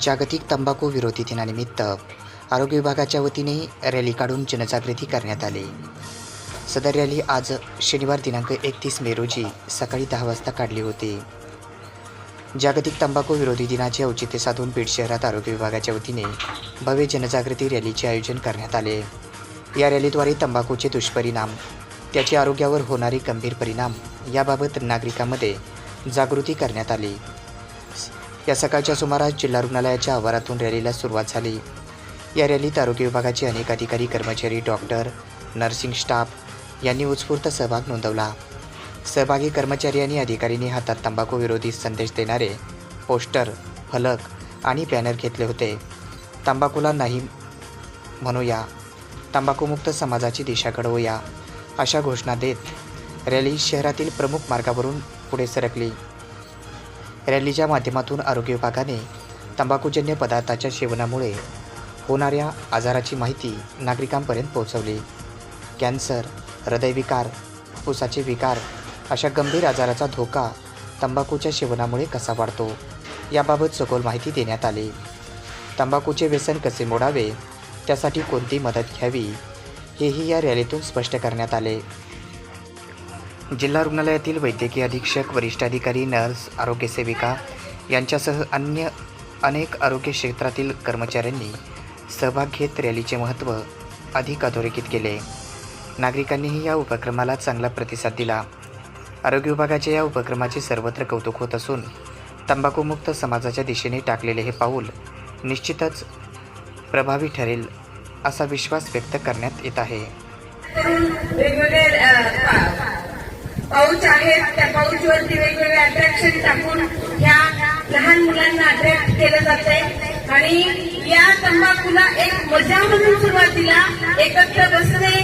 जागतिक तंबाखू विरोधी दिनानिमित्त आरोग्य विभागाच्या वतीने रॅली काढून जनजागृती करण्यात आली. सदर रॅली आज शनिवार दिनांक एकतीस मे रोजी सकाळी दहा वाजता काढली होती. जागतिक तंबाखू विरोधी दिनाचे औचित्य साधून बीड शहरात आरोग्य विभागाच्या वतीने भव्य जनजागृती रॅलीचे आयोजन करण्यात आले. या रॅलीद्वारे तंबाखूचे दुष्परिणाम त्याचे आरोग्यावर होणारे गंभीर परिणाम याबाबत नागरिकांमध्ये जागृती करण्यात आली. या सकाळच्या सुमारास जिल्हा रुग्णालयाच्या आवारातून रॅलीला सुरुवात झाली. या रॅलीत आरोग्य विभागाचे अनेक अधिकारी कर्मचारी डॉक्टर नर्सिंग स्टाफ यांनी उत्स्फूर्त सहभाग नोंदवला. सहभागी कर्मचारी आणि अधिकाऱ्यांनी हातात तंबाखू विरोधी संदेश देणारे पोस्टर फलक आणि बॅनर घेतले होते. तंबाखूला नाही म्हणूया तंबाखूमुक्त समाजाची दिशा घडवूया अशा घोषणा देत रॅली शहरातील प्रमुख मार्गावरून पुढे सरकली. रॅलीच्या माध्यमातून आरोग्य विभागाने तंबाखूजन्य पदार्थाच्या सेवनामुळे होणाऱ्या आजाराची माहिती नागरिकांपर्यंत पोहोचवली. कॅन्सर हृदयविकार फुफ्फुसाचे विकार अशा गंभीर आजाराचा धोका तंबाखूच्या सेवनामुळे कसा वाढतो याबाबत सखोल माहिती देण्यात आली. तंबाखूचे व्यसन कसे मोडावे त्यासाठी कोणती मदत घ्यावी हेही या रॅलीतून स्पष्ट करण्यात आले. जिल्हा रुग्णालयातील वैद्यकीय अधीक्षक वरिष्ठ अधिकारी नर्स आरोग्य सेविका यांच्यासह अन्य अनेक आरोग्य क्षेत्रातील कर्मचाऱ्यांनी सहभाग घेत रॅलीचे महत्त्व अधिक अधोरेखित केले. नागरिकांनीही या उपक्रमाला चांगला प्रतिसाद दिला. आरोग्य विभागाच्या या उपक्रमाचे सर्वत्र कौतुक होत असून तंबाखूमुक्त समाजाच्या दिशेने टाकलेले हे पाऊल निश्चितच प्रभावी ठरेल असा विश्वास व्यक्त करण्यात येत आहे. पाऊच आहेत त्या पाऊचवरती वेगवेगळे अट्रॅक्शन टाकून ह्या लहान मुलांना अट्रॅक्ट केलं जाते आणि या तंबाखूला एक मजा म्हणून सुरुवातीला एकत्र बसणे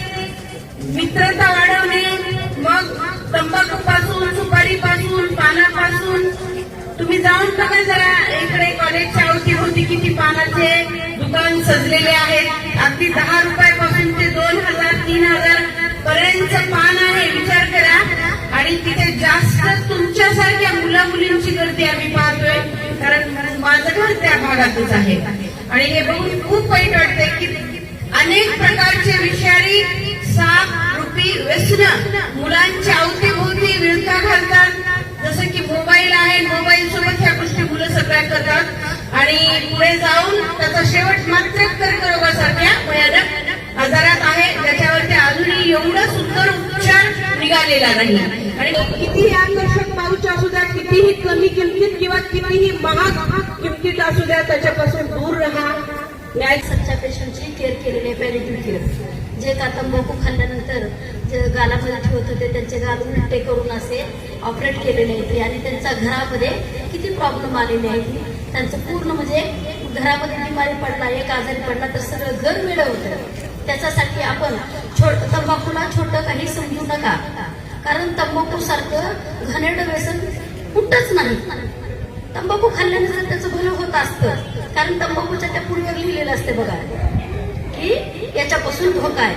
मित्रता वाढवणे मग तंबाखूपासून सुपारीपासून पानापासून. तुम्ही जाऊन बघा जरा इकडे कॉलेजच्या अवती होती किती पानाचे दुकान सजलेले आहेत. अगदी दहा रुपये आणि तिथे जास्त तुमच्यासारख्या मुला मुलींची गर्दी आम्ही पाहतोय. कारण माझं घर त्या भागातच आहे. आणि हे बघून खूप वाईट वाटते की अनेक प्रकारचे विषारी साप रुपी व्यसन मुलांच्या अवतीभोवती विळखा घालतात. जसं की मोबाईल आहे मोबाईल सोबत ह्या गोष्टी मुलं सगळ्या करतात. आणि पुढे जाऊन त्याचा शेवट मात्र कर्करोगासारख्या भयानक आजारात आहे. ज्याच्यावरती अजूनही एवढं सुंदर उपचार निघालेला नाही. आणि कितीही आकर्षक पाऊच असू द्या कितीही कमी किमतीत किंवा कितीही महाग किमतीत असू द्या त्याच्यापासून दूर राहा. न्याय सच्च्या पेशंटची केअर केलेली आहे पॅरेटिव्ह केअर. जे का तंबाखू खाल्ल्यानंतर जे गालामध्ये ठेवत होते त्यांचे गाल उलटे करून असे ऑपरेट केलेले आहेत. आणि त्यांचा घरामध्ये किती प्रॉब्लेम आलेले आहेत. त्यांचं पूर्ण म्हणजे घरामध्ये बिमारी पडला एक आजारी पडला तर सगळं घर वेळ त्याच्यासाठी आपण छोट तंबाखूला छोटं काही नका. कारण तंबाखू सारखं घाणेरडं व्यसन कुठंच नाही. तंबाखू खाल्ल्यानंतर त्याचं भलं होत असतं. कारण तंबाखूच्या त्या पूर्वीवर लिहिलेलं असते बघा. की याच्यापासून धोका आहे.